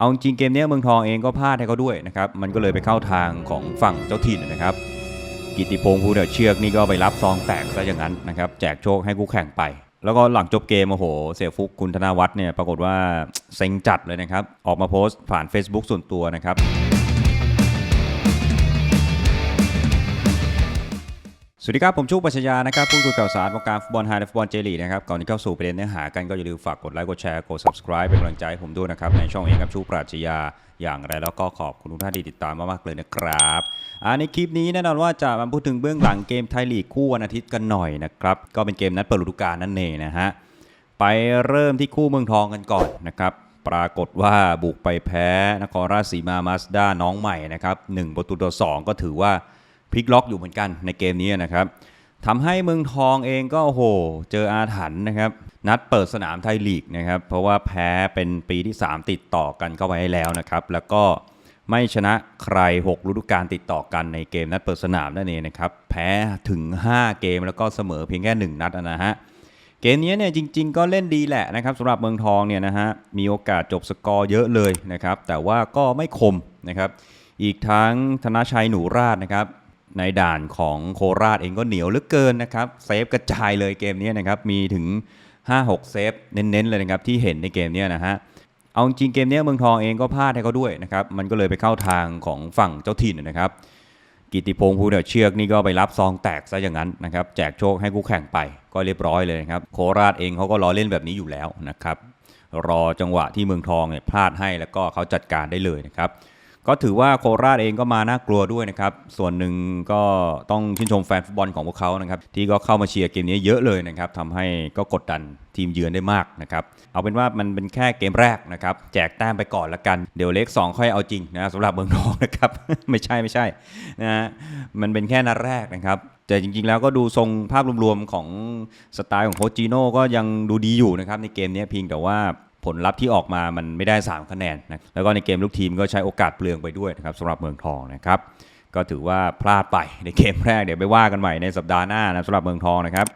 เอาจริงเกมนี้เมืองทองเองก็พลาดให้เขาด้วยนะครับ มันก็เลยไปเข้าทางของฝั่งเจ้าถิ่นนะครับ กิติพงศ์ภูเดชเชือกนี่ก็ไปรับซองแตกซะอย่างนั้นนะครับแจกโชคให้คู่แข่งไป แล้วก็หลังจบเกมโอ้โห เสียฟุกคุณธนาวัฒน์เนี่ยปรากฏว่าเซ็งจัดเลยนะครับ ออกมาโพสต์ผ่าน Facebook ส่วนตัวนะครับ สวัสดีครับ ผมชูปัชญานะครับพูดคุยข่าวสารวงการฟุตบอลไฮและฟุตบอลเจลีกนะครับ ก่อนที่เข้าสู่ประเด็นเนื้อหากันก็อย่าลืมฝากกดไลค์กดแชร์กด subscribe เป็นกำลังใจให้ผมด้วยนะครับ ในช่องเองครับชูปราชญาอย่างไรแล้วก็ขอบคุณทุกท่านที่ติดตามมากๆเลยนะครับในคลิปนี้แน่นอนว่าจะมาพูดถึงเบื้องหลังเกมไทยลีกคู่วันอาทิตย์กันหน่อยนะครับก็เป็นเกมนัดเปิดฤดูกาลนั่นเองนะฮะไปเริ่มที่คู่เมืองทองกันก่อนนะครับปรากฏว่าบุกไปแพ้นครราชสีมามาสด้าน้องใหม่นะครับ1ประตูต่อ2ก็ถือว่า พลิกล็อกอยู่เหมือนกันในเกมนี้นะครับทำให้เมืองทองเองก็โอ้โห เจออาถรรพ์นะครับ นัดเปิดสนามไทยลีกนะครับ เพราะว่าแพ้เป็นปีที่ 3 ติดต่อกันเข้าไปให้แล้วนะครับ แล้วก็ไม่ชนะใคร 6 ฤดูกาลติดต่อกันในเกมนัดเปิดสนามนั่นเองนะครับ แพ้ถึง 5 เกมแล้วก็เสมอเพียงแค่ 1 นัดนะฮะ เกมนี้เนี่ยจริง ๆ ก็เล่นดีแหละนะครับสำหรับเมืองทองเนี่ยนะฮะ มีโอกาสจบสกอร์เยอะเลยนะครับ แต่ว่าก็ไม่คมนะครับ อีกทั้งธนชัยหนูราชนะครับ ในด่านของโคราชเองก็เหนียวเหลือเกินนะครับเซฟกระจายเลยเกมนี้นะครับมีถึง 5-6 เซฟเน้นๆเลยนะครับที่เห็นในเกมนี้นะฮะเอาจริงเกมนี้เมืองทองเองก็พลาดให้เขาด้วยนะครับมันก็เลยไปเข้าทางของฝั่งเจ้าถิ่นนะครับกิติพงศ์ภูเดชเชือกนี่ก็ไปรับซองแตกซะอย่างนั้นนะครับแจกโชคให้คู่แข่งไปก็เรียบร้อยเลยนะครับโคราชเองเขาก็รอเล่นแบบนี้อยู่แล้วนะครับรอจังหวะที่เมืองทองเนี่ยพลาดให้แล้วก็เขาจัดการได้เลยนะครับ ก็ถือว่าโคราชเองก็มาน่ากลัวด้วยนะครับ ส่วนหนึ่งก็ต้องชื่นชมแฟนฟุตบอลของพวกเขานะครับ ที่ก็เข้ามาเชียร์เกมนี้เยอะเลยนะครับทำให้ก็กดดันทีมเยือนได้มากนะครับ เอาเป็นว่ามันเป็นแค่เกมแรกนะครับ แจกแต้มไปก่อนละกัน เดี๋ยวเลข2ค่อยเอาจริงนะสำหรับเมืองทองนะครับ ไม่ใช่ไม่ใช่นะฮะมันเป็นแค่นัดแรกนะครับแต่จริงๆ แล้วก็ดูทรงภาพรวมๆ ของสไตล์ของโคจิโน่ก็ยังดูดีอยู่นะครับในเกมนี้เพียงแต่ว่า ลลัพธ์ที่ออกมามันไม่ได้ 3 คะแนนนะแล้วก็ในเกมลูกทีมก็ใช้โอกาสเปลืองไปด้วยนะครับสำหรับเมืองทองนะครับก็ถือว่าพลาดไปในเกมแรกเดี๋ยวไปว่ากันใหม่ในสัปดาห์หน้านะสำหรับเมืองทองนะครับ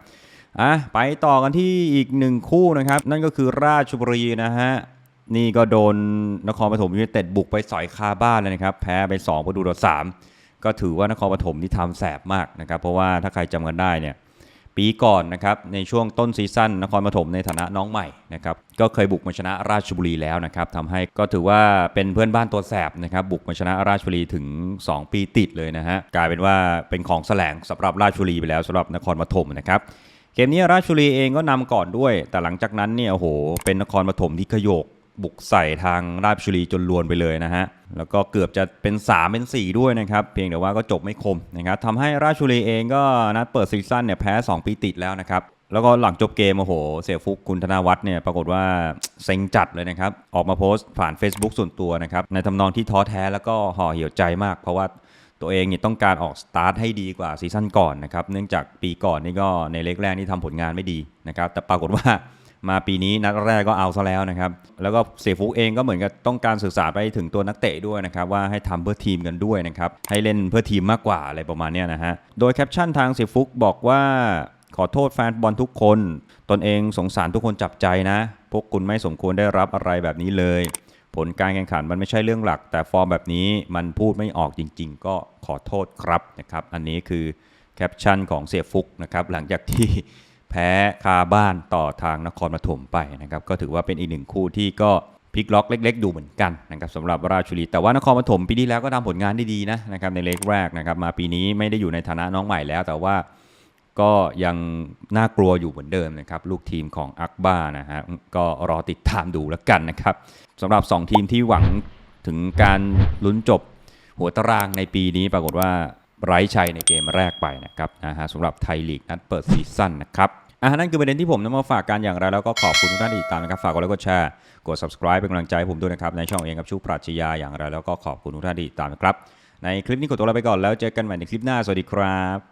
อะไปต่อกันที่อีกหนึ่งคู่นะครับ นั่นก็คือราชบุรีนะฮะนี่ก็โดนนครปฐมยูไนเต็ดบุกไปสอยคาบ้านเลยนะครับ แพ้ไป2ประตูต่อ3ก็ถือว่านครปฐมที่ทำแสบมากนะครับ เพราะว่าถ้าใครจำกันได้เนี่ย ปีก่อนนะครับในช่วงต้นซีซั่นนครปฐมในฐานะน้องใหม่นะครับก็เคยบุกมาชนะราชบุรีแล้วนะครับทำให้ก็ถือว่าเป็นเพื่อนบ้านตัวแสบนะครับบุกมาชนะราชบุรีถึง 2 ปีติดเลยนะฮะกลายเป็นว่าเป็นของแสลงสำหรับราชบุรีไปแล้วสำหรับนครปฐมนะครับเกมนี้ราชบุรีเองก็นำก่อนด้วย แต่หลังจากนั้นเนี่ยโอ้โหเป็นนครปฐมที่ขยโยกบุกใส่ทางราชบุรีจนลวนไปเลยนะฮะ แล้วก็เกือบจะเป็น 3 เป็น 4 ด้วยนะครับ เพียงแต่ว่าก็จบไม่คมนะครับทำให้ราชุรีเองก็นัดเปิดซีซั่นเนี่ยแพ้ 2 ปีติดแล้วนะครับ แล้วก็หลังจบเกมโอ้โห เสียฟุกคุณธนาวัฒน์เนี่ยปรากฏว่าเซ็งจัดเลยนะครับ ออกมาโพสต์ผ่าน Facebook ส่วนตัวนะครับ ในทำนองที่ท้อแท้แล้วก็ห่อเหี่ยวใจมาก เพราะว่าตัวเองเนี่ยต้องการออกสตาร์ทให้ดีกว่าซีซั่นก่อนนะครับ เนื่องจากปีก่อนนี่ก็ในเล็กแรกนี่ทำผลงานไม่ดีนะครับ แต่ปรากฏว่า มาปีนี้นัดแรกก็เอาซะแล้วนะครับ แล้วก็เสียฟุกเองก็เหมือนกับต้องการสื่อสารไปถึงตัวนักเตะด้วยนะครับ ว่าให้ทำเพื่อทีมกันด้วยนะครับ ให้เล่นเพื่อทีมมากกว่าอะไรประมาณนี้นะฮะ โดยแคปชั่นทางเสียฟุกบอกว่าขอโทษแฟนบอลทุกคน ตนเองสงสารทุกคนจับใจนะ พวกคุณไม่สมควรได้รับอะไรแบบนี้เลย ผลการแข่งขันมันไม่ใช่เรื่องหลัก แต่ฟอร์มแบบนี้มันพูดไม่ออกจริง ๆ ก็ขอโทษครับนะครับ อันนี้คือแคปชั่นของเสียฟุกนะครับหลังจากที่ แพ้คาบ้านต่อทางนครปฐมไปนะครับ ก็ถือว่าเป็นอีกหนึ่งคู่ที่ก็พลิกล็อกเล็ก ๆ ดูเหมือนกันนะครับสำหรับราชบุรีแต่ว่านครปฐมปีที่แล้วก็ทำผลงานได้ดีนะนะครับในเล็กแรกนะครับมาปีนี้ไม่ได้อยู่ในฐานะน้องใหม่แล้ว แต่ว่าก็ยังน่ากลัวอยู่เหมือนเดิมนะครับลูกทีมของอักบ้านะฮะก็รอติดตามดูแล้วกันนะครับสำหรับ 2 ทีมที่หวังถึงการลุ้นจบหัวตารางในปีนี้ปรากฏว่าไร้ชัยในเกมแรกไปนะครับนะฮะสำหรับไทยลีกนัดเปิดซีซั่นนะครับ อะนั่นคือประเด็นที่ผมนำมาฝากกันอย่างไรแล้วก็ขอบคุณทุกท่านที่ติดตามนะครับ ฝากกดไลค์กดแชร์กด subscribe เป็นกำลังใจให้ผมด้วยนะครับ ในช่องเองกับชูปราชญาอย่างไรแล้วก็ขอบคุณทุกท่านที่ติดตามนะครับ ในคลิปนี้ขอตัวลาไปก่อนแล้วเจอกันใหม่ในคลิปหน้าสวัสดีครับ